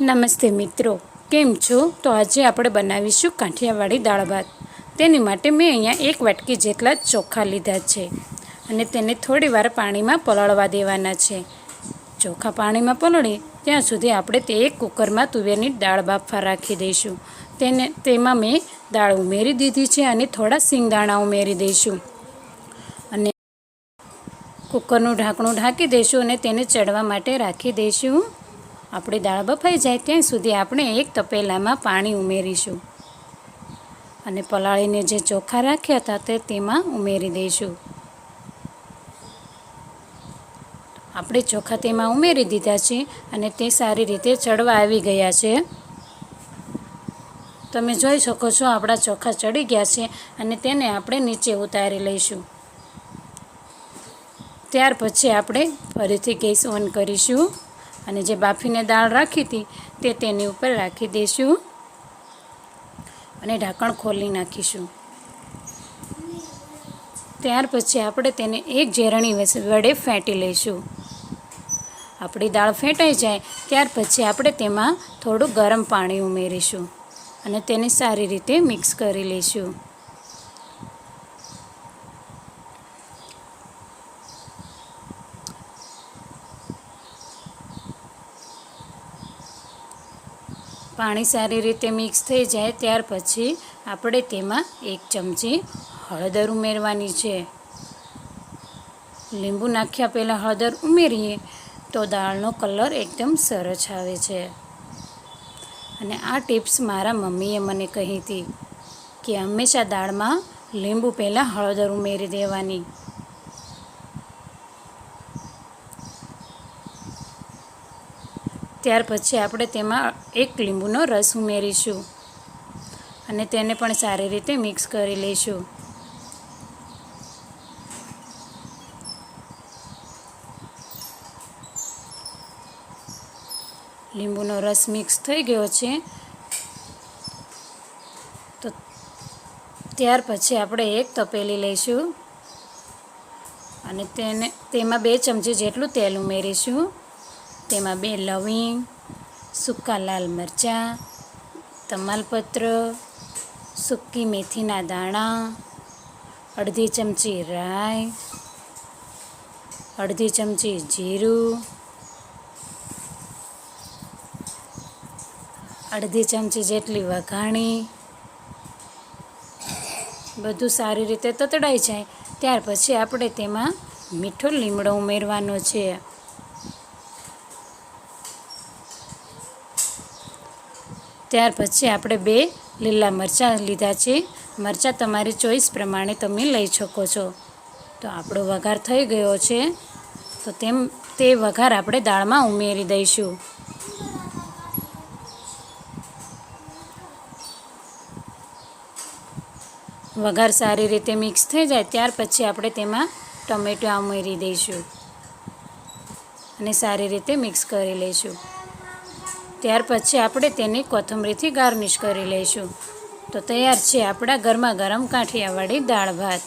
નમસ્તે મિત્રો, કેમ છો? તો આજે આપણે બનાવીશું કાઠિયાવાડી દાળ ભાત. તેની માટે મેં અહીંયા એક વાટકી જેટલા ચોખા લીધા છે અને તેને થોડી વાર પાણીમાં પલળવા દેવાના છે. ચોખા પાણીમાં પલળે ત્યાં સુધી આપણે તે એક કુકરમાં તુવેરની દાળ બાફા રાખી દઈશું. તેને, તેમાં મેં દાળ ઉમેરી દીધી છે અને થોડા સિંગદાણા ઉમેરી દઈશું. અને કુકરનું ઢાંકણું ઢાંકી દઈશું અને તેને ચડવા માટે રાખી દઈશું. આપણી દાળ બફાઈ જાય ત્યાં સુધી આપણે એક તપેલામાં પાણી ઉમેરીશું. અને પલાળીને જે ચોખા રાખ્યા હતા તે તેમાં ઉમેરી દઈશું. આપણે ચોખા તેમાં ઉમેરી દીધા છે અને તે સારી રીતે ચડવા આવી ગયા છે. તમે જોઈ શકો છો આપણા ચોખા ચડી ગયા છે અને તેને આપણે નીચે ઉતારી લઈશું. ત્યાર પછી આપણે ફરીથી ગેસ ઓન કરીશું. અને જે બાફીને દાળ રાખી હતી તે તેની ઉપર રાખી દઈશું અને ઢાંકણ ખોલી નાખીશું. ત્યાર પછી આપણે તેને એક ઝેરણી વડે ફેંટી લઈશું. આપણી દાળ ફેંટાઈ જાય ત્યાર પછી આપણે તેમાં થોડું ગરમ પાણી ઉમેરીશું અને તેને સારી રીતે મિક્સ કરી લઈશું. પાણી સારી રીતે મિક્સ થઈ જાય ત્યાર પછી આપણે તેમાં એક ચમચી હળદર ઉમેરવાની છે. લીંબુ નાખ્યા પહેલાં હળદર ઉમેરીએ તો દાળનો કલર એકદમ સરસ આવે છે. અને આ ટિપ્સ મારા મમ્મીએ મને કહી હતી કે હંમેશા દાળમાં લીંબુ પહેલાં હળદર ઉમેરી દેવાની. ત્યાર પછી આપણે તેમાં એક લીંબુનો રસ ઉમેરીશું અને તેને પણ સારી રીતે મિક્સ કરી લઈશું. લીંબુનો રસ મિક્સ થઈ ગયો છે. તો ત્યાર પછી આપણે એક તપેલી લઈશું અને તેને, તેમાં બે ચમચી જેટલું તેલ ઉમેરીશું. તેમાં બે લવિંગ, સૂકા લાલ મરચાં, તમાલપત્ર, સૂકી મેથીના દાણા, અડધી ચમચી રાઈ, અડધી ચમચી જીરું, અડધી ચમચી જેટલી વઘાણી. બધું સારી રીતે તતડાઈ જાય. ત્યાર પછી આપણે તેમાં મીઠો લીમડો ઉમેરવાનો છે. ત્યાર પછી આપણે બે લીલા મરચાં લીધા છે. મરચાં તમારી ચોઈસ પ્રમાણે તમે લઈ શકો છો. તો આપણો વઘાર થઈ ગયો છે. તો તેમ, તે વઘાર આપણે દાળમાં ઉમેરી દઈશું. વઘાર સારી રીતે મિક્સ થઈ જાય ત્યાર પછી આપણે તેમાં ટમેટા ઉમેરી દઈશું. અને સારી રીતે મિક્સ કરી લઈશું. ત્યાર પછી આપણે તેને કોથમરીથી ગાર્નિશ કરી લઈશું. તો તૈયાર છે આપણા ગરમા ગરમ કાઠિયાવાડી દાળ ભાત.